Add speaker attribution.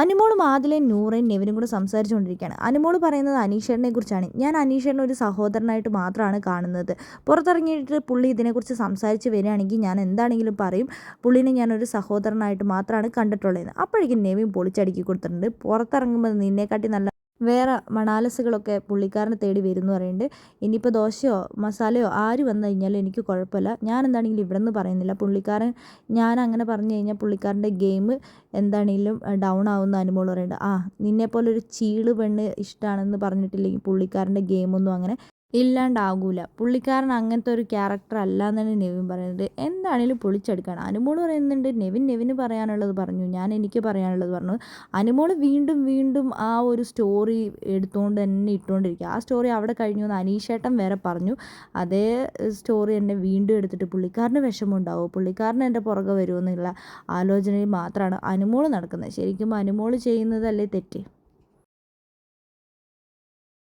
Speaker 1: അനുമോളും ആദിലയും നൂറയും നെവിനും കൂടെ സംസാരിച്ചുകൊണ്ടിരിക്കുകയാണ്. അനുമോൾ പറയുന്നത് അനീഷേട്ടനെ കുറിച്ചാണ്. ഞാൻ അനീഷേട്ടനെ ഒരു സഹോദരനായിട്ട് മാത്രമാണ് കാണുന്നത്. പുറത്തിറങ്ങിയിട്ട് പുള്ളി ഇതിനെക്കുറിച്ച് സംസാരിച്ച് വരികയാണെങ്കിൽ ഞാൻ എന്താണെങ്കിലും പറയും. പുള്ളിനെ ഞാനൊരു സഹോദരനായിട്ട് മാത്രമാണ് കണ്ടിട്ടുള്ളത് അപ്പോഴേക്കും നെവിൻ പൊളിച്ചടുക്കി കൊടുത്തിട്ടുണ്ട്. പുറത്തിറങ്ങുമ്പോൾ നിന്നെക്കാട്ടി നല്ല വേറെ മണാലസുകളൊക്കെ പുള്ളിക്കാരനെ തേടി വരുന്നു പറയുന്നുണ്ട്. ഇനിയിപ്പോൾ ദോശയോ മസാലയോ ആര് വന്നു കഴിഞ്ഞാലും എനിക്ക് കുഴപ്പമില്ല. ഞാൻ എന്താണെങ്കിലും ഇവിടെ നിന്ന് പറയുന്നില്ല. പുള്ളിക്കാരൻ ഞാൻ അങ്ങനെ പറഞ്ഞു കഴിഞ്ഞാൽ പുള്ളിക്കാരന്റെ ഗെയിം എന്താണെങ്കിലും ഡൗൺ ആവുന്ന അനുമോൾ പറയുന്നുണ്ട് ആ നിന്നെപ്പോലൊരു ചീൾ പെണ്ണ് ഇഷ്ടമാണെന്ന് പറഞ്ഞിട്ടില്ലെങ്കിൽ പുള്ളിക്കാരന്റെ ഗെയിമൊന്നും അങ്ങനെ ഇല്ലാണ്ടാകൂല. പുള്ളിക്കാരൻ അങ്ങനത്തെ ഒരു ക്യാരക്ടർ അല്ല എന്നാണ് നെവിൻ പറയുന്നത്. എന്താണേലും പൊളിച്ചെടുക്കണം. അനുമോൾ പറയുന്നുണ്ട് നെവിൻ നെവിന് പറയാനുള്ളത് പറഞ്ഞു. ഞാൻ എനിക്ക് പറയാനുള്ളത് പറഞ്ഞു. അനുമോൾ വീണ്ടും വീണ്ടും ആ ഒരു സ്റ്റോറി എടുത്തുകൊണ്ട് തന്നെ ഇട്ടുകൊണ്ടിരിക്കുക ആ സ്റ്റോറി അവിടെ കഴിഞ്ഞു എന്ന് അനീഷേട്ടൻ വേറെ പറഞ്ഞു. അതേ സ്റ്റോറി തന്നെ വീണ്ടും എടുത്തിട്ട് പുള്ളിക്കാരന് വിഷമമുണ്ടാവും. പുള്ളിക്കാരൻ എന്റെ പുറകെ വരുമെന്നുള്ള ആലോചനയിൽ മാത്രമാണ് അനുമോൾ നടക്കുന്നത്. ശരിക്കും അനുമോൾ ചെയ്യുന്നതല്ലേ തെറ്റ്?